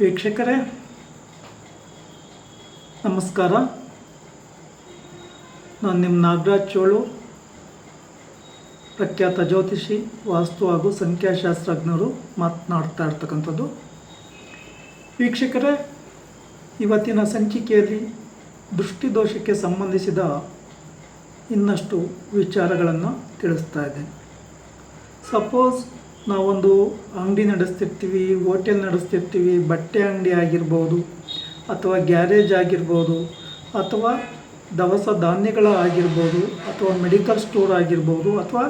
ವೀಕ್ಷಕರೇ, ನಮಸ್ಕಾರ. ನಾನು ನಿಮ್ಮ ನಾಗರಾಜ್ ಚೋಳು, ಪ್ರಖ್ಯಾತ ಜ್ಯೋತಿಷಿ, ವಾಸ್ತು ಹಾಗೂ ಸಂಖ್ಯಾಶಾಸ್ತ್ರಜ್ಞರು ಮಾತನಾಡ್ತಾ ಇರ್ತಕ್ಕಂಥದ್ದು. ವೀಕ್ಷಕರೇ, ಇವತ್ತಿನ ಸಂಚಿಕೆಯಲ್ಲಿ ದೃಷ್ಟಿದೋಷಕ್ಕೆ ಸಂಬಂಧಿಸಿದ ಇನ್ನಷ್ಟು ವಿಚಾರಗಳನ್ನು ತಿಳಿಸ್ತಾ ಇದ್ದೇನೆ. ಸಪೋಸ್ ನಾವೊಂದು ಅಂಗಡಿ ನಡೆಸ್ತಿರ್ತೀವಿ, ಹೋಟೆಲ್ ನಡೆಸ್ತಿರ್ತೀವಿ, ಬಟ್ಟೆ ಅಂಗಡಿ ಆಗಿರ್ಬೋದು ಅಥವಾ ಗ್ಯಾರೇಜ್ ಆಗಿರ್ಬೋದು ಅಥವಾ ದವಸ ಧಾನ್ಯಗಳ ಆಗಿರ್ಬೋದು ಅಥವಾ ಮೆಡಿಕಲ್ ಸ್ಟೋರ್ ಆಗಿರ್ಬೋದು ಅಥವಾ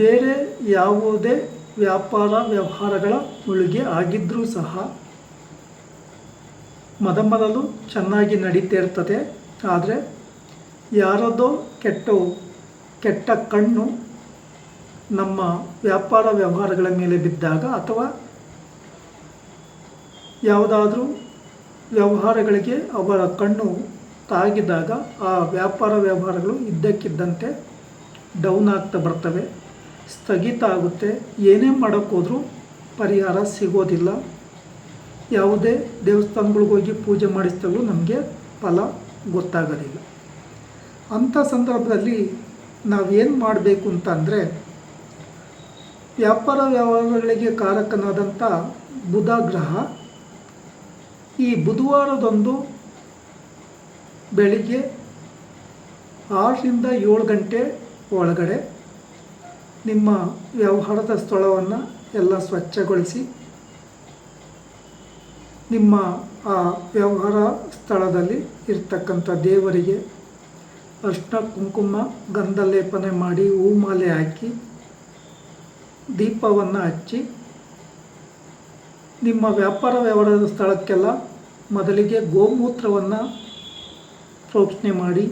ಬೇರೆ ಯಾವುದೇ ವ್ಯಾಪಾರ ವ್ಯವಹಾರಗಳ ಮುಳುಗೆ ಆಗಿದ್ದರೂ ಸಹ ಮೊದಮೊದಲು ಚೆನ್ನಾಗಿ ನಡೀತಾ ಇರ್ತದೆ. ಆದರೆ ಯಾರದೋ ಕೆಟ್ಟ ಕೆಟ್ಟ ಕಣ್ಣು ನಮ್ಮ ವ್ಯಾಪಾರ ವ್ಯವಹಾರಗಳ ಮೇಲೆ ಬಿದ್ದಾಗ ಅಥವಾ ಯಾವುದಾದ್ರೂ ವ್ಯವಹಾರಗಳಿಗೆ ಅವರ ಕಣ್ಣು ತಾಗಿದಾಗ ಆ ವ್ಯಾಪಾರ ವ್ಯವಹಾರಗಳು ಇದ್ದಕ್ಕಿದ್ದಂತೆ ಡೌನ್ ಆಗ್ತಾ ಬರ್ತವೆ, ಸ್ಥಗಿತ ಆಗುತ್ತೆ. ಏನೇ ಮಾಡೋಕ್ಕೋದ್ರೂ ಪರಿಹಾರ ಸಿಗೋದಿಲ್ಲ. ಯಾವುದೇ ದೇವಸ್ಥಾನಗಳಿಗೆ ಹೋಗಿ ಪೂಜೆ ಮಾಡಿಸಿದಾಗಲೂ ನಮಗೆ ಫಲ ಗೊತ್ತಾಗೋದಿಲ್ಲ. ಅಂಥ ಸಂದರ್ಭದಲ್ಲಿ ನಾವೇನು ಮಾಡಬೇಕು ಅಂತಂದರೆ ವ್ಯಾಪಾರ ವ್ಯವಹಾರಗಳಿಗೆ ಕಾರಕನಾದಂಥ ಬುಧ ಗ್ರಹ ಈ ಬುಧವಾರದಂದು ಬೆಳಿಗ್ಗೆ ಆರರಿಂದ ಏಳು ಗಂಟೆ ಒಳಗಡೆ ನಿಮ್ಮ ವ್ಯವಹಾರದ ಸ್ಥಳವನ್ನು ಎಲ್ಲ ಸ್ವಚ್ಛಗೊಳಿಸಿ ನಿಮ್ಮ ಆ ವ್ಯವಹಾರ ಸ್ಥಳದಲ್ಲಿ ಇರ್ತಕ್ಕಂಥ ದೇವರಿಗೆ ಅರ್ಶಿನ ಕುಂಕುಮ ಗಂಧ ಲೇಪನೆ ಮಾಡಿ ಹೂಮಾಲೆ ಹಾಕಿ ದೀಪವನ್ನು ಹಚ್ಚಿ ನಿಮ್ಮ ವ್ಯಾಪಾರ ವ್ಯವಹಾರದ ಸ್ಥಳಕ್ಕೆಲ್ಲ ಮೊದಲಿಗೆ ಗೋಮೂತ್ರವನ್ನು ಪ್ರೋಕ್ಷಣೆ ಮಾಡಿ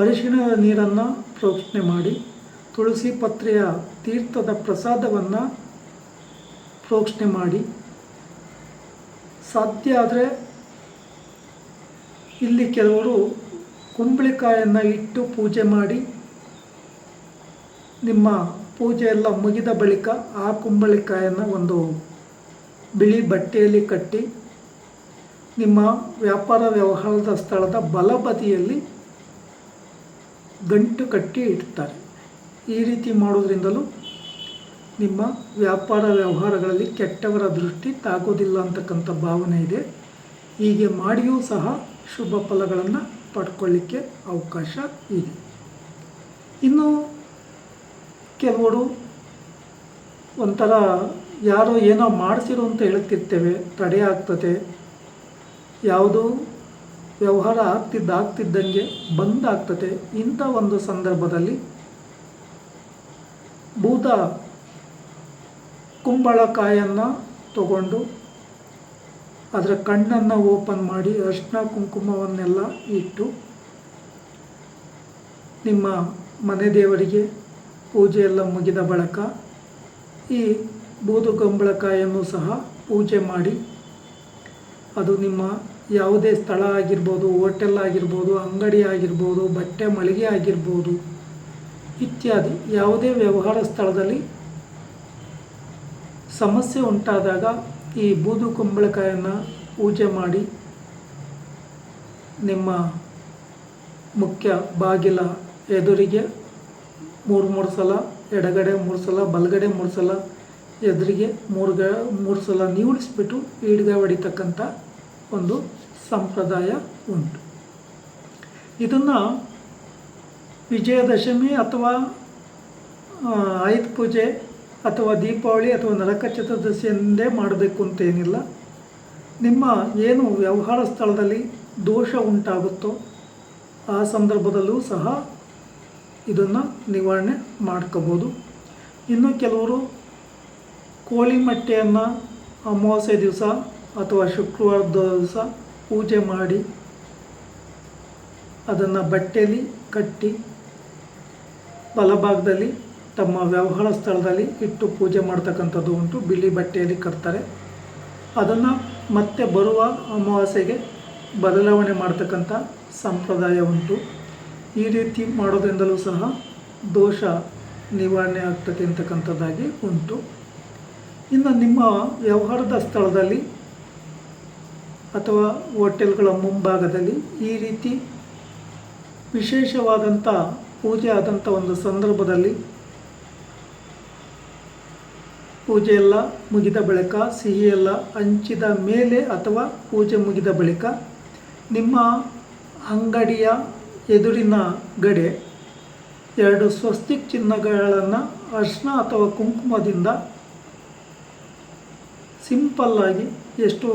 ಅರಿಶಿಣದ ನೀರನ್ನು ಪ್ರೋಕ್ಷಣೆ ಮಾಡಿ, ತುಳಸಿ ಪತ್ರೆಯ ತೀರ್ಥದ ಪ್ರಸಾದವನ್ನು ಪ್ರೋಕ್ಷಣೆ ಮಾಡಿ. ಸಾಧ್ಯ ಆದರೆ ಇಲ್ಲಿ ಕೆಲವರು ಕುಂಬಳಿಕಾಯನ್ನು ಇಟ್ಟು ಪೂಜೆ ಮಾಡಿ ನಿಮ್ಮ ಪೂಜೆ ಎಲ್ಲ ಮುಗಿದ ಬಳಿಕ ಆ ಕುಂಬಳಿಕಾಯನ್ನು ಒಂದು ಬಿಳಿ ಬಟ್ಟೆಯಲ್ಲಿ ಕಟ್ಟಿ ನಿಮ್ಮ ವ್ಯಾಪಾರ ವ್ಯವಹಾರದ ಸ್ಥಳದ ಬಲಬದಿಯಲ್ಲಿ ಗಂಟು ಕಟ್ಟಿ ಇಡ್ತಾರೆ. ಈ ರೀತಿ ಮಾಡೋದ್ರಿಂದಲೂ ನಿಮ್ಮ ವ್ಯಾಪಾರ ವ್ಯವಹಾರಗಳಲ್ಲಿ ಕೆಟ್ಟವರ ದೃಷ್ಟಿ ತಾಗೋದಿಲ್ಲ ಅಂತಕ್ಕಂಥ ಭಾವನೆ ಇದೆ. ಹೀಗೆ ಮಾಡಿಯೂ ಸಹ ಶುಭ ಫಲಗಳನ್ನು ಪಡ್ಕೊಳ್ಳಿಕ್ಕೆ ಅವಕಾಶ ಇದೆ. ಇನ್ನು ಕೆಲವರು ಒಂಥರ ಯಾರೋ ಏನೋ ಮಾಡಿಸಿರು ಅಂತ ಹೇಳ್ತಿರ್ತೇವೆ, ತಡೆ ಆಗ್ತದೆ. ಯಾವುದು ವ್ಯವಹಾರ ಆಗ್ತಿದ್ದಾಗ್ತಿದ್ದಂಗೆ ಬಂದ್ ಆಗ್ತದೆ. ಇಂಥ ಒಂದು ಸಂದರ್ಭದಲ್ಲಿ ಭೂತ ಕುಂಬಳಕಾಯನ್ನು ತಗೊಂಡು ಅದರ ಕಣ್ಣನ್ನು ಓಪನ್ ಮಾಡಿ ಅರ್ಶಿನ ಕುಂಕುಮವನ್ನೆಲ್ಲ ಇಟ್ಟು ನಿಮ್ಮ ಮನೆ ದೇವರಿಗೆ ಪೂಜೆ ಎಲ್ಲ ಮುಗಿದ ಬಳಿಕ ಈ ಬೂದು ಕುಂಬಳಕಾಯನ್ನು ಸಹ ಪೂಜೆ ಮಾಡಿ. ಅದು ನಿಮ್ಮ ಯಾವುದೇ ಸ್ಥಳ ಆಗಿರ್ಬೋದು, ಹೋಟೆಲ್ ಆಗಿರ್ಬೋದು, ಅಂಗಡಿ ಆಗಿರ್ಬೋದು, ಬಟ್ಟೆ ಮಳಿಗೆ ಆಗಿರ್ಬೋದು ಇತ್ಯಾದಿ ಯಾವುದೇ ವ್ಯವಹಾರ ಸ್ಥಳದಲ್ಲಿ ಸಮಸ್ಯೆ ಉಂಟಾದಾಗ ಈ ಬೂದು ಕುಂಬಳಕಾಯನ್ನು ಪೂಜೆ ಮಾಡಿ ನಿಮ್ಮ ಮುಖ್ಯ ಬಾಗಿಲ ಎದುರಿಗೆ ಮೂರು ಮೂರು ಸಲ, ಎಡಗಡೆ ಮೂರು ಸಲ, ಬಲಗಡೆ ಮೂರು ಸಲ, ಎದುರಿಗೆ ಮೂರು ಗ, ಮೂರು ಸಲ ನೀವುಳಿಸ್ಬಿಟ್ಟು ಈಡ್ಗ ಹೊಡಿತಕ್ಕಂಥ ಒಂದು ಸಂಪ್ರದಾಯ ಉಂಟು. ಇದನ್ನು ವಿಜಯದಶಮಿ ಅಥವಾ ಆಯುಧ ಪೂಜೆ ಅಥವಾ ದೀಪಾವಳಿ ಅಥವಾ ನರಕ ಚತುರ್ದಶಿಯಂದೇ ಮಾಡಬೇಕು ಅಂತೇನಿಲ್ಲ ನಿಮ್ಮ ಏನು ವ್ಯವಹಾರ ಸ್ಥಳದಲ್ಲಿ ದೋಷ ಉಂಟಾಗುತ್ತೋ ಆ ಸಂದರ್ಭದಲ್ಲೂ ಸಹ ಇದನ್ನು ನಿವಾರಣೆ ಮಾಡ್ಕೋಬೋದು. ಇನ್ನು ಕೆಲವರು ಕೋಳಿ ಮೊಟ್ಟೆಯನ್ನು ಅಮಾವಾಸ್ಯೆ ದಿವಸ ಅಥವಾ ಶುಕ್ರವಾರದ ದಿವಸ ಪೂಜೆ ಮಾಡಿ ಅದನ್ನು ಬಟ್ಟೆಯಲ್ಲಿ ಕಟ್ಟಿ ಬಲಭಾಗದಲ್ಲಿ ತಮ್ಮ ವ್ಯವಹಾರ ಸ್ಥಳದಲ್ಲಿ ಇಟ್ಟು ಪೂಜೆ ಮಾಡ್ತಕ್ಕಂಥದ್ದು ಉಂಟು. ಬಿಳಿ ಬಟ್ಟೆಯಲ್ಲಿ ಕಟ್ತಾರೆ. ಅದನ್ನು ಮತ್ತೆ ಬರುವ ಅಮಾವಾಸ್ಯೆಗೆ ಬದಲಾವಣೆ ಮಾಡ್ತಕ್ಕಂಥ ಸಂಪ್ರದಾಯ ಉಂಟು. ಈ ರೀತಿ ಮಾಡೋದ್ರಿಂದಲೂ ಸಹ ದೋಷ ನಿವಾರಣೆ ಆಗ್ತದೆ ಅಂತಕ್ಕಂಥದ್ದಾಗಿ ಉಂಟು. ಇನ್ನು ನಿಮ್ಮ ವ್ಯವಹಾರದ ಸ್ಥಳದಲ್ಲಿ ಅಥವಾ ಹೋಟೆಲ್ಗಳ ಮುಂಭಾಗದಲ್ಲಿ ಈ ರೀತಿ ವಿಶೇಷವಾದಂಥ ಪೂಜೆ ಆದಂಥ ಒಂದು ಸಂದರ್ಭದಲ್ಲಿ ಪೂಜೆ ಎಲ್ಲ ಮುಗಿದ ಬಳಿಕ, ಸಿಹಿ ಎಲ್ಲ ಹಂಚಿದ ಮೇಲೆ ಅಥವಾ ಪೂಜೆ ಮುಗಿದ ಬಳಿಕ ನಿಮ್ಮ ಅಂಗಡಿಯ ಎದುರಿನ ಗಡೆ, ಎರಡು ಸ್ವಸ್ತಿಕ್ ಚಿಹ್ನೆಗಳನ್ನು ಅರ್ಶನ ಅಥವಾ ಕುಂಕುಮದಿಂದ ಸಿಂಪಲ್ಲಾಗಿ ಎಷ್ಟು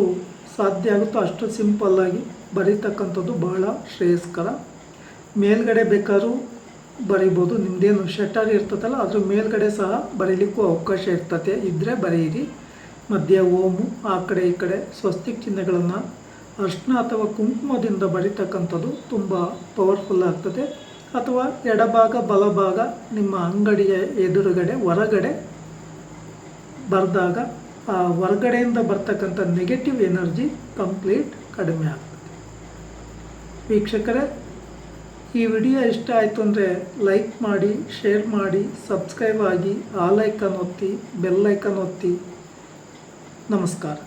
ಸಾಧ್ಯ ಆಗುತ್ತೋ ಅಷ್ಟು ಸಿಂಪಲ್ಲಾಗಿ ಬರೀತಕ್ಕಂಥದ್ದು ಬಹಳ ಶ್ರೇಯಸ್ಕರ. ಮೇಲ್ಗಡೆ ಬೇಕಾದ್ರೂ ಬರಿಬೋದು ನಿಮ್ಮದೇನು ಶಟರ್ ಇರ್ತದಲ್ಲ ಅದ್ರ ಮೇಲ್ಗಡೆ ಸಹ ಬರೀಲಿಕ್ಕೂ ಅವಕಾಶ ಇರ್ತದೆ ಇದ್ದರೆ ಬರೆಯಿರಿ ಮಧ್ಯ ಓಮು, ಆ ಕಡೆ ಈ ಕಡೆ ಸ್ವಸ್ತಿಕ್ ಚಿಹ್ನೆಗಳನ್ನು ಅರ್ಶಿನ ಅಥವಾ ಕುಂಕುಮದಿಂದ ಬರಿತಕ್ಕಂಥದ್ದು ತುಂಬ ಪವರ್ಫುಲ್ ಆಗ್ತದೆ. ಅಥವಾ ಎಡಭಾಗ, ಬಲಭಾಗ, ನಿಮ್ಮ ಅಂಗಡಿಯ ಎದುರುಗಡೆ, ಹೊರಗಡೆ ಬರೆದಾಗ ಆ ಹೊರಗಡೆಯಿಂದ ಬರ್ತಕ್ಕಂಥ ನೆಗೆಟಿವ್ ಎನರ್ಜಿ ಕಂಪ್ಲೀಟ್ ಕಡಿಮೆ ಆಗ್ತದೆ. ವೀಕ್ಷಕರೇ, ಈ ವಿಡಿಯೋ ಇಷ್ಟ ಆಯಿತು ಅಂದರೆ ಲೈಕ್ ಮಾಡಿ ಶೇರ್ ಮಾಡಿ ಸಬ್ಸ್ಕ್ರೈಬ್ ಆಗಿ, ಆ ಐಕನ್ ಒತ್ತಿ ಬೆಲ್ ಐಕನ್ ಒತ್ತಿ. ನಮಸ್ಕಾರ.